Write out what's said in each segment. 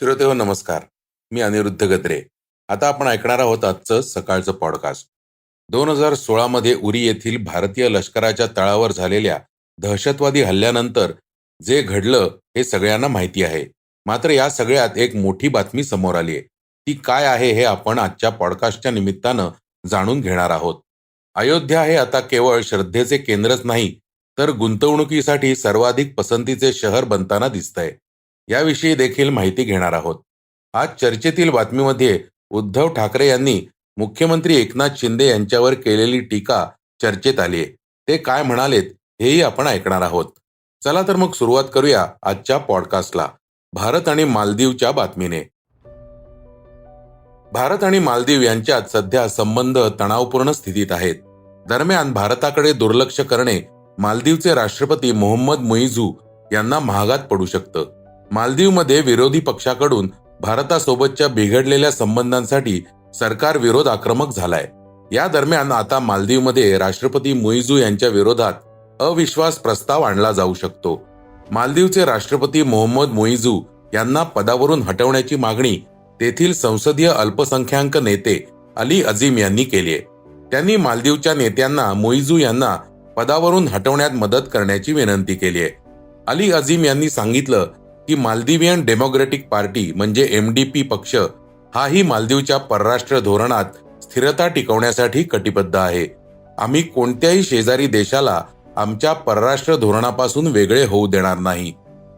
श्रोते हो नमस्कार. मी अनिरुद्ध गद्रे. आता आपण ऐकणार आहोत आजचं सकाळचं पॉडकास्ट दोन हजार सोळामध्ये उरी येथील भारतीय लष्कराच्या तळावर झालेल्या दहशतवादी हल्ल्यानंतर जे घडलं हे सगळ्यांना माहिती आहे. मात्र या सगळ्यात एक मोठी बातमी समोर आली आहे. ती काय आहे हे आपण आजच्या पॉडकास्टच्या निमित्तानं जाणून घेणार आहोत. अयोध्या हे आता केवळ श्रद्धेचे केंद्रच नाही तर गुंतवणुकीसाठी सर्वाधिक पसंतीचे शहर बनताना दिसतंय. याविषयी देखील माहिती घेणार आहोत. आज चर्चेतील बातमीमध्ये उद्धव ठाकरे यांनी मुख्यमंत्री एकनाथ शिंदे यांच्यावर केलेली टीका चर्चेत आली आहे. ते काय म्हणालेत हेही आपण ऐकणार आहोत. चला तर मग सुरुवात करूया आजच्या पॉडकास्टला. भारत आणि मालदीवच्या बातमीने. भारत आणि मालदीव यांच्यात सध्या संबंध तणावपूर्ण स्थितीत आहेत. दरम्यान भारताकडे दुर्लक्ष करणे मालदीवचे राष्ट्रपती मोहम्मद मुईझू यांना महागात पडू शकतं. मालदीवमध्ये विरोधी पक्षाकडून भारतासोबतच्या बिघडलेल्या संबंधांसाठी सरकार विरोध आक्रमक झालाय. या दरम्यान आता मालदीवमध्ये राष्ट्रपती मुईजू यांच्या विरोधात अविश्वास प्रस्ताव आणला जाऊ शकतो. मालदीवचे राष्ट्रपती मोहम्मद मुईजू यांना पदावरून हटवण्याची मागणी तेथील संसदीय अल्पसंख्याक नेते अली अझीम यांनी केली आहे. त्यांनी मालदीवच्या नेत्यांना मुईजू यांना पदावरून हटवण्यात मदत करण्याची विनंती केली आहे. अली अझीम यांनी सांगितलं की मालदिवियन डेमोक्रेटिक पार्टी म्हणजे एम डी पी पक्ष हाही मालदीवच्या परराष्ट्र धोरणात स्थिरता टिकवण्यासाठी कटिबद्ध आहे. आम्ही कोणत्याही शेजारी देशाला आमच्या परराष्ट्र धोरणापासून वेगळे होऊ देणार नाही.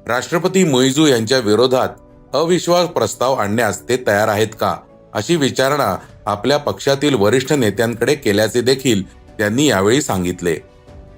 राष्ट्रपती मुईजू यांच्या विरोधात अविश्वास प्रस्ताव आणण्यास ते तयार आहेत का अशी विचारणा आपल्या पक्षातील वरिष्ठ नेत्यांकडे केल्याचे देखील त्यांनी यावेळी सांगितले.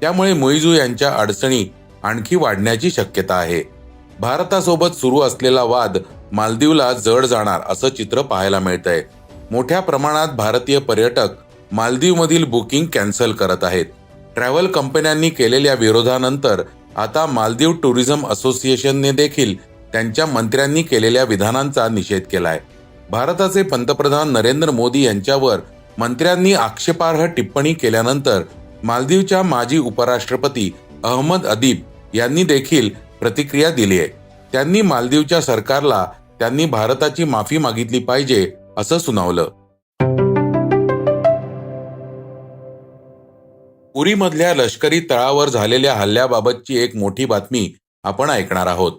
त्यामुळे मुईजू यांच्या अडचणी आणखी वाढण्याची शक्यता आहे. भारतासोबत सुरू असलेला वाद मालदीवला जड जाणार असं चित्र पाहायला मिळतंय. मोठ्या प्रमाणात भारतीय पर्यटक मालदीवमधील बुकिंग कॅन्सल करत आहेत. ट्रॅव्हल कंपन्यांनी केलेल्या विरोधानंतर आता मालदीव टुरिझम असोसिएशनने देखील त्यांच्या मंत्र्यांनी केलेल्या विधानांचा निषेध केलाय. भारताचे पंतप्रधान नरेंद्र मोदी यांच्यावर मंत्र्यांनी आक्षेपार्ह टिप्पणी केल्यानंतर मालदीवच्या माजी उपराष्ट्रपती अहमद अदीब यांनी देखील प्रतिक्रिया दिली आहे. त्यांनी मालदीवच्या सरकारला त्यांनी भारताची माफी मागितली पाहिजे असं सुनावलं. उरीमधल्या लष्करी तळावर झालेल्या हल्ल्याबाबतची एक मोठी बातमी आपण ऐकणार आहोत.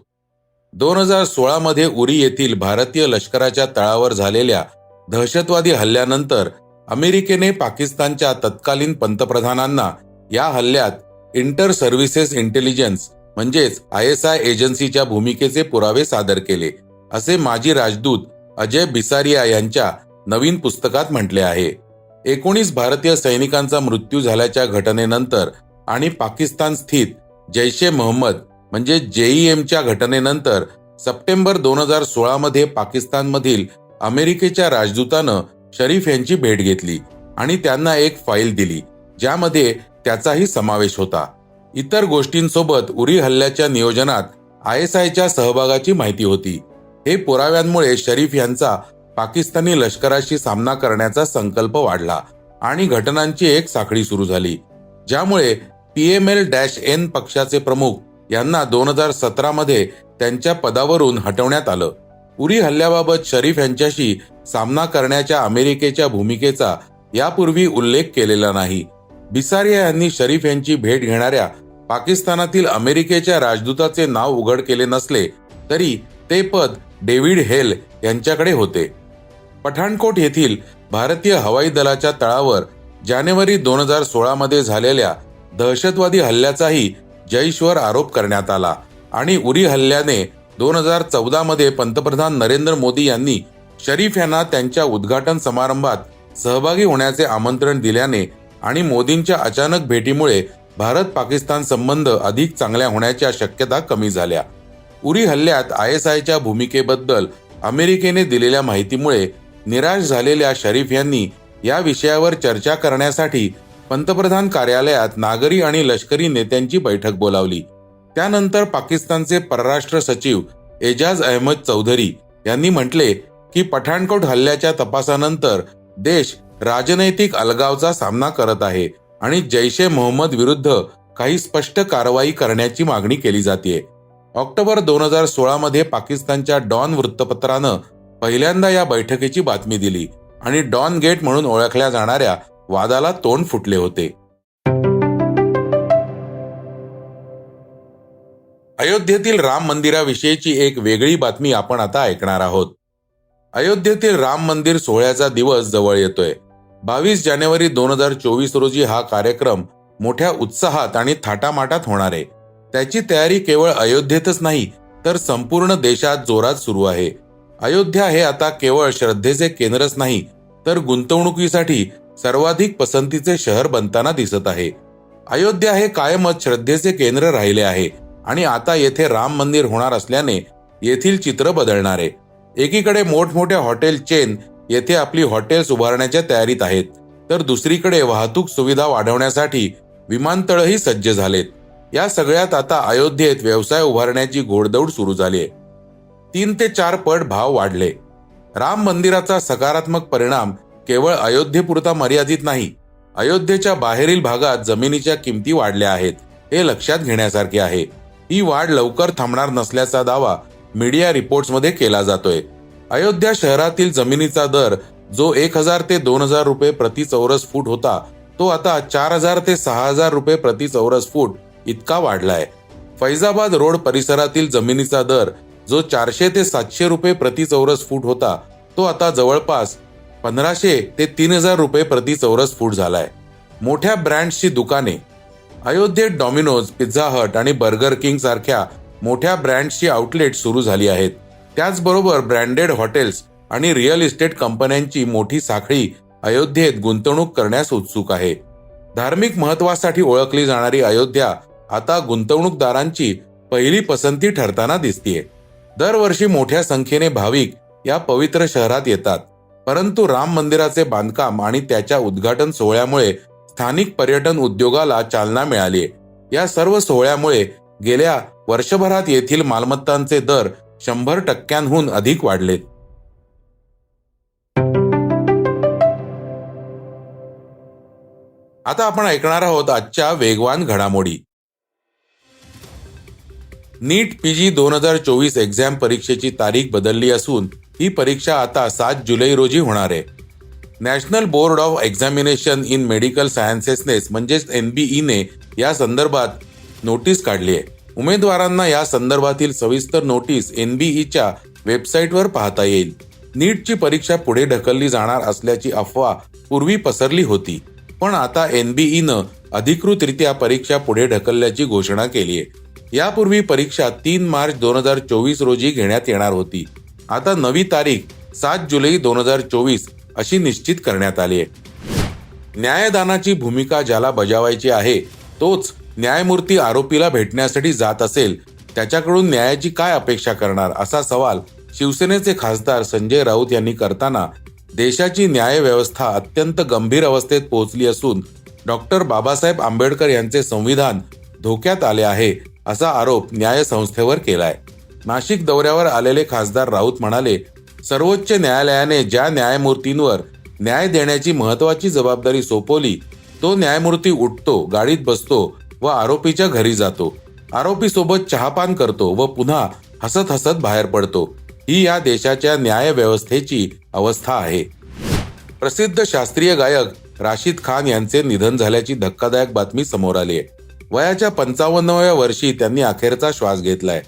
दोन हजार सोळा मध्ये उरी येथील भारतीय लष्कराच्या तळावर झालेल्या दहशतवादी हल्ल्यानंतर अमेरिकेने पाकिस्तानच्या तत्कालीन पंतप्रधानांना या हल्ल्यात इंटर सर्व्हिसेस इंटेलिजन्स म्हणजेच आय एस आय एजन्सीच्या भूमिकेचे पुरावे सादर केले असे माजी राजदूत अजय बिसारिया यांच्या नवीन पुस्तकात म्हटले आहे. एकोणीस भारतीय सैनिकांचा मृत्यू झाल्याच्या घटनेनंतर आणि पाकिस्तान स्थित जैश ए मोहम्मद म्हणजे जेईएमच्या घटनेनंतर सप्टेंबर दोन हजार सोळामध्ये पाकिस्तानमधील अमेरिकेच्या राजदूतानं शरीफ यांची भेट घेतली आणि त्यांना एक फाईल दिली ज्यामध्ये त्याचाही समावेश होता. इतर गोष्टींसोबत उरी हल्ल्याच्या नियोजनात आय एस आयच्या सहभागाची माहिती होती. हे पुराव्यांमुळे शरीफ यांचा पाकिस्तानी लष्कराशी सामना करण्याचा संकल्प वाढला आणि घटनांची एक साखळी सुरू झाली ज्यामुळे पीएमएल डॅश एन पक्षाचे प्रमुख यांना दोन हजार सतरामध्ये त्यांच्या पदावरून हटवण्यात आलं. उरी हल्ल्याबाबत शरीफ यांच्याशी सामना करण्याच्या अमेरिकेच्या भूमिकेचा यापूर्वी उल्लेख केलेला नाही. बिसारिया यांनी शरीफ यांची भेट घेणाऱ्या पाकिस्तानातील अमेरिकेच्या राजदूताचे नाव उघड केले नसले तरी ते पद डेव्हिड हेल यांच्याकडे होते. पठाणकोट येथील भारतीय हवाई दलाच्या तळावर जानेवारी दोन हजार सोळा मध्ये झालेल्या दहशतवादी हल्ल्याचाही जैशवर आरोप करण्यात आला आणि उरी हल्ल्याने दोन हजार चौदा मध्ये पंतप्रधान नरेंद्र मोदी यांनी शरीफ यांना त्यांच्या उद्घाटन समारंभात सहभागी होण्याचे आमंत्रण दिल्याने आणि मोदींच्या अचानक भेटीमुळे भारत पाकिस्तान संबंध अधिक चांगल्या होण्याच्या शक्यता कमी झाल्या. उरी हल्ल्यात आय एस आयच्या भूमिकेबद्दल अमेरिकेने दिलेल्या माहितीमुळे निराश झालेल्या शरीफ यांनी या विषयावर चर्चा करण्यासाठी पंतप्रधान कार्यालयात नागरी आणि लष्करी नेत्यांची बैठक बोलावली. त्यानंतर पाकिस्तानचे परराष्ट्र सचिव एजाज अहमद चौधरी यांनी म्हटले की पठाणकोट हल्ल्याच्या तपासानंतर देश राजनैतिक अलगावचा सामना करत आहे आणि जैश ए मोहम्मद विरुद्ध काही स्पष्ट कारवाई करण्याची मागणी केली जाते ऑक्टोबर दोन हजार सोळा मध्ये पाकिस्तानच्या डॉन वृत्तपत्रानं पहिल्यांदा या बैठकीची बातमी दिली आणि डॉन गेट म्हणून ओळखल्या जाणाऱ्या वादाला तोंड फुटले होते. अयोध्येतील राम मंदिराविषयीची एक वेगळी बातमी आपण आता ऐकणार आहोत. अयोध्येतील राम मंदिर सोहळ्याचा दिवस जवळ येतोय. बावीस जानेवारी दोन हजार चोवीस रोजी हा कार्यक्रम मोठ्या उत्साहात आणि थाटामाटात होणार आहे. त्याची तयारी केवळ अयोध्येतच नाही तर संपूर्ण देशात जोरात सुरू आहे. अयोध्या हे आता केवळ श्रद्धेचे केंद्रच नाही तर गुंतवणुकीसाठी सर्वाधिक पसंतीचे शहर बनताना दिसत आहे. अयोध्या हे कायमच श्रद्धेचे केंद्र राहिले आहे आणि आता येथे राम मंदिर होणार असल्याने येथील चित्र बदलणार आहे. एकीकडे मोठमोठ्या हॉटेल चेन येथे आपली हॉटेल्स उभारण्याच्या तयारीत आहेत. तर दुसरीकडे वाहतूक सुविधा वाढवण्यासाठी विमानतळही सज्ज झालेत. या सगळ्यात आता अयोध्येत व्यवसाय उभारण्याची घोडदौड सुरू झाली आहे तीन ते चार पट भाव वाढले. राम मंदिराचा सकारात्मक परिणाम केवळ अयोध्येपुरता मर्यादित नाही अयोध्येच्या बाहेरील भागात जमिनीच्या किमती वाढल्या आहेत हे लक्षात घेण्यासारखे आहे. ही वाढ लवकर थांबणार नसल्याचा दावा मीडिया रिपोर्ट्समध्ये केला जातोय. अयोध्या शहरातील जमिनीचा दर जो एक हजार ते दोन हजार रुपये प्रति चौरस फूट होता तो आता चार हजार ते सहा हजार रुपये प्रति चौरस फूट इतका वाढलाय. फैजाबाद रोड परिसरातील जमिनीचा दर जो चारशे ते सातशे रुपये प्रति चौरस फूट होता तो आता जवळपास पंधराशे ते तीन हजार रुपये प्रति चौरस फूट झालाय. मोठ्या ब्रँड्सची दुकाने अयोध्येत डॉमिनोज पिझ्झा हट आणि बर्गर किंग सारख्या मोठ्या ब्रँड्सची आउटलेट सुरू झाली आहेत. त्याचबरोबर ब्रँडेड हॉटेल्स आणि रिअल इस्टेट कंपन्यांची मोठी साखळी अयोध्येत गुंतवणूक करण्यास उत्सुक आहे. धार्मिक महत्वासाठी ओळखली जाणारी अयोध्या आता गुंतवणूकदारांची पहिली पसंती ठरताना दिसतीये. दरवर्षी मोठ्या संख्येने भाविक या पवित्र शहरात येतात. परंतु राम मंदिराचे बांधकाम आणि त्याच्या उद्घाटन सोहळ्यामुळे स्थानिक पर्यटन उद्योगाला चालना मिळाली या सर्व सोहळ्यामुळे गेल्या वर्षभरात येथील मालमत्तांचे दर शंभर टक्क्यांहून अधिक वाढलेत आता आपण ऐकणार आहोत आजच्या वेगवान घडामोडी. नीट पीजी दोन हजार चोवीस एक्झाम परीक्षेची तारीख बदलली असून ही परीक्षा आता सात जुलै रोजी होणार आहे. National board of examination in medical सायन्सेसनेस म्हणजेच एनबीईने या संदर्भात नोटीस काढली आहे. उमेदवारांना या संदर्भातील सविस्तर नोटीस एनबीईच्या वेबसाईटवर पाहता येईल. नीटची परीक्षा पुढे ढकलली जाणार असल्याची अफवा पूर्वी पसरली होती. पण आता एनबीईनं अधिकृतरित्या परीक्षा पुढे ढकलल्याची घोषणा केली आहे. यापूर्वी परीक्षा तीन मार्च दोन हजार चोवीस रोजी घेण्यात येणार होती. आता नवी तारीख सात जुलै दोन हजार चोवीस अशी निश्चित करण्यात आली आहे. न्यायदानाची भूमिका ज्याला बजावायची आहे तोच न्यायमूर्ती आरोपीला भेटण्यासाठी जात असेल त्याच्याकडून न्यायाची काय अपेक्षा करणार असा सवाल शिवसेनेचे खासदार संजय राऊत यांनी करताना देशाची न्याय व्यवस्था अत्यंत गंभीर अवस्थेत पोहोचली असून डॉक्टर बाबासाहेब आंबेडकर यांचे संविधान धोक्यात आले आहे असा आरोप न्याय संस्थेवर केलाय. नाशिक दौऱ्यावर आलेले खासदार राऊत म्हणाले सर्वोच्च न्यायालयाने ज्या न्यायमूर्तींवर न्याय देण्याची महत्वाची जबाबदारी सोपवली तो न्यायमूर्ती उठतो गाडीत बसतो व आरोपीच्या घरी जातो. आरोपी सोबत चहापान करतो व पुन्हा हसत हसत बाहेर पडतो. ही या देशाच्या न्याय व्यवस्थेची अवस्था आहे. प्रसिद्ध शास्त्रीय गायक राशीद खान यांचे निधन झाल्याची धक्कादायक बातमी समोर आली आहे. वयाच्या पंचावन्नव्या वर्षी त्यांनी अखेरचा श्वास घेतलाय.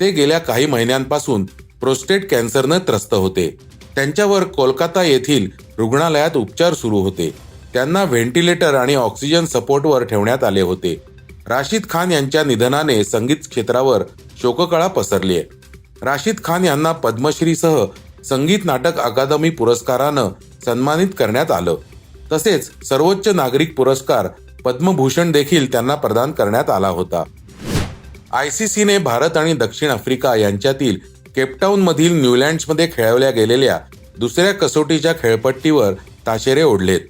ते गेल्या काही महिन्यांपासून प्रोस्टेट कॅन्सरनं त्रस्त होते. त्यांच्यावर कोलकाता येथील रुग्णालयात उपचार सुरू होते. त्यांना व्हेंटिलेटर आणि ऑक्सिजन सपोर्टवर ठेवण्यात आले होते. राशीद खान यांच्या निधनाने संगीत क्षेत्रावर शोककळा पसरली आहे राशीद खान यांना पद्मश्रीसह संगीत नाटक अकादमी पुरस्कारानं सन्मानित करण्यात आलं. तसेच सर्वोच्च नागरिक पुरस्कार पद्मभूषण देखील त्यांना प्रदान करण्यात आला होता. आय सी सीने भारत आणि दक्षिण आफ्रिका यांच्यातील केपटाऊनमधील न्यूलँड्समध्ये खेळवल्या गेलेल्या दुसऱ्या कसोटीच्या खेळपट्टीवर ताशेरे ओढलेत.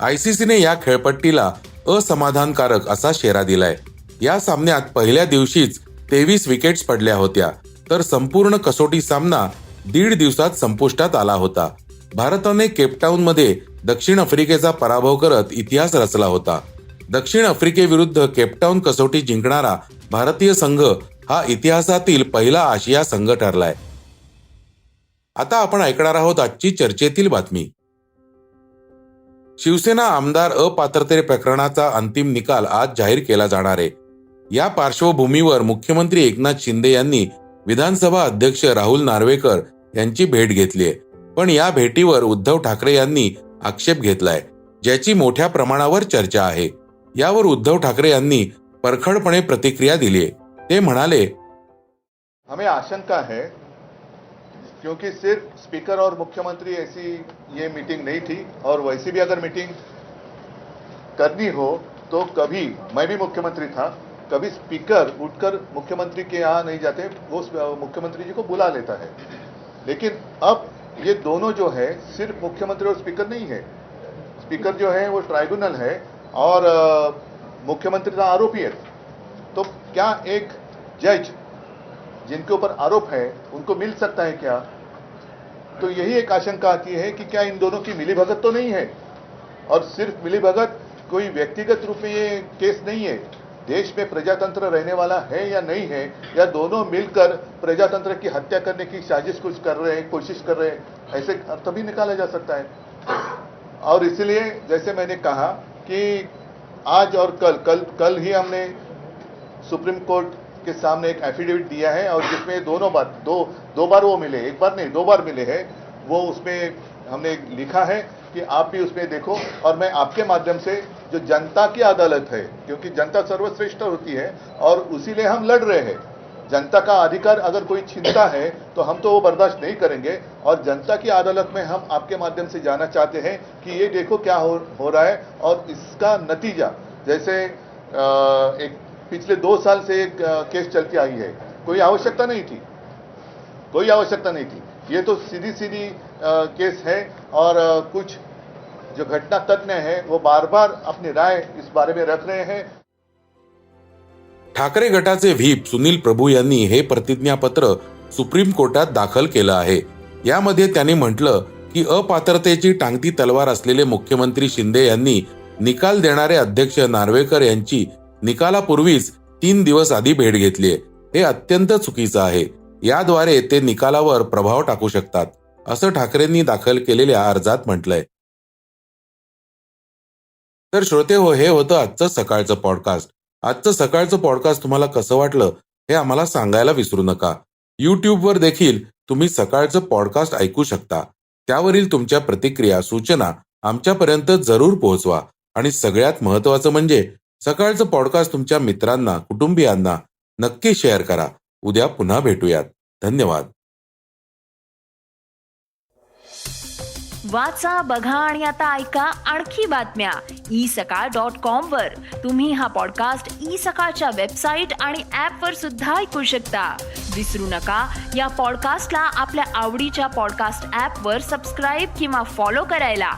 आय सी सीने या खेळपट्टीला असमाधानकारक असा शेरा दिलाय. या सामन्यात पहिल्या दिवशीच तेवीस विकेट्स पडल्या होत्या तर संपूर्ण कसोटी सामना दीड दिवसात संपुष्टात आला होता. भारताने केपटाऊनमध्ये दक्षिण आफ्रिकेचा पराभव करत इतिहास रचला होता. दक्षिण आफ्रिकेविरुद्ध केपटाऊन कसोटी जिंकणारा भारतीय संघ हा इतिहासातील पहिला आशिया संघ ठरलाय. आता आपण ऐकणार आहोत आजची चर्चेतील बातमी. शिवसेना आमदार अपात्रते प्रकरणाचा अंतिम निकाल आज जाहीर केला जाणार आहे. या पार्श्वभूमीवर मुख्यमंत्री एकनाथ शिंदे यांनी विधानसभा अध्यक्ष राहुल नार्वेकर यांची भेट घेतली आहे. पण या भेटीवर उद्धव ठाकरे यांनी आक्षेप घेतलाय ज्याची मोठ्या प्रमाणावर चर्चा आहे. यावर उद्धव ठाकरे यांनी परखडपणे प्रतिक्रिया दिली ते म्हणाले हमें आशंका है क्योंकि सिर्फ़ स्पीकर और मुख्यमंत्री ऐसी ये मीटिंग नहीं थी, और वैसी भी अगर मीटिंग करनी हो तो कभी, मैं भी मुख्यमंत्री था, कभी स्पीकर उठकर मुख्यमंत्री के यहाँ नहीं जाते, वो मुख्यमंत्री जी को बुला लेता है। लेकिन अब ये दोनों जो है, सिर्फ़ मुख्यमंत्री और स्पीकर नहीं है। स्पीकर जो है, वो ट्राइब्यूनल है, और मुख्यमंत्री का आरोपी है। तो क्या एक जज जिनके ऊपर आरोप है, उनको मिल सकता है क्या? तो यही एक आशंका आती है कि क्या इन दोनों की मिलीभगत तो नहीं है? और सिर्फ़ मिलीभगत? कोई व्यक्तिगत रूप में ये केस नहीं है? देश में प्रजातंत्र रहने वाला है या नहीं है? या दोनों मिलकर प्रजातंत्र की हत्या करने की साजिश कुछ कर रहे हैं, कोशिश कर रहे हैं? ऐसे अर्थ भी निकाला जा सकता है। और इसलिए जैसे मैंने कहा कि आज और कल कल कल ही हमने सुप्रीम कोर्ट के सामने एक एफिडेविट दिया है और जिसमें दोनों बार दो दो बार वो मिले एक बार नहीं दो बार मिले हैं। वो उसमें हमने लिखा है कि आप भी उसमें देखो और मैं आपके माध्यम से जो जनता की अदालत है क्योंकि जनता सर्वश्रेष्ठ होती है और उसी लिए हम लड़ रहे हैं। जनता का अधिकार अगर कोई छीनता है तो हम तो वो बर्दाश्त नहीं करेंगे और जनता की अदालत में हम आपके माध्यम से जाना चाहते हैं कि ये देखो क्या हो, हो रहा है और इसका नतीजा जैसे अ, एक पिछले दो साल से एक केस चलती आई है। कोई आवश्यकता नहीं थी। कोई आवश्यकता नहीं थी। ये तो सीधी सीधी केस है और कुछ जो घटना तज्ञ है वो बार बार अपनी राय इस बारे में रख रहे हैं। ठाकरे गटाचे व्हीप सुनील प्रभू यांनी हे प्रतिज्ञापत्र सुप्रीम कोर्टात दाखल केलं आहे. यामध्ये त्यांनी म्हटलं की अपात्रतेची टांगती तलवार असलेले मुख्यमंत्री शिंदे यांनी निकाल देणारे अध्यक्ष नार्वेकर यांची निकालापूर्वीच तीन दिवस आधी भेट घेतलीये हे अत्यंत चुकीचं आहे. याद्वारे ते निकालावर प्रभाव टाकू शकतात असं ठाकरेंनी दाखल केलेल्या अर्जात म्हटलंय. तर श्रोते हो हे होतं आजचं सकाळचं पॉडकास्ट आजचं सकाळचं पॉडकास्ट तुम्हाला कसं वाटलं हे आम्हाला सांगायला विसरू नका. यूट्यूबवर देखील तुम्ही सकाळचं पॉडकास्ट ऐकू शकता. त्यावरील तुमच्या प्रतिक्रिया सूचना आमच्यापर्यंत जरूर पोहोचवा. आणि सगळ्यात महत्वाचं म्हणजे सकाळचं पॉडकास्ट तुमच्या मित्रांना कुटुंबियांना नक्की शेअर करा. उद्या पुन्हा भेटूयात. धन्यवाद. वाचा बघा आणि आता ऐका आणखी बातम्या. ई सकाळ डॉट कॉम वर. तुम्ही हा पॉडकास्ट ई सकाळच्या वेबसाईट आणि ऍप वर सुद्धा ऐकू शकता. विसरू नका या पॉडकास्टला आपल्या आवडीच्या पॉडकास्ट ऍप वर सबस्क्राईब किंवा फॉलो करायला.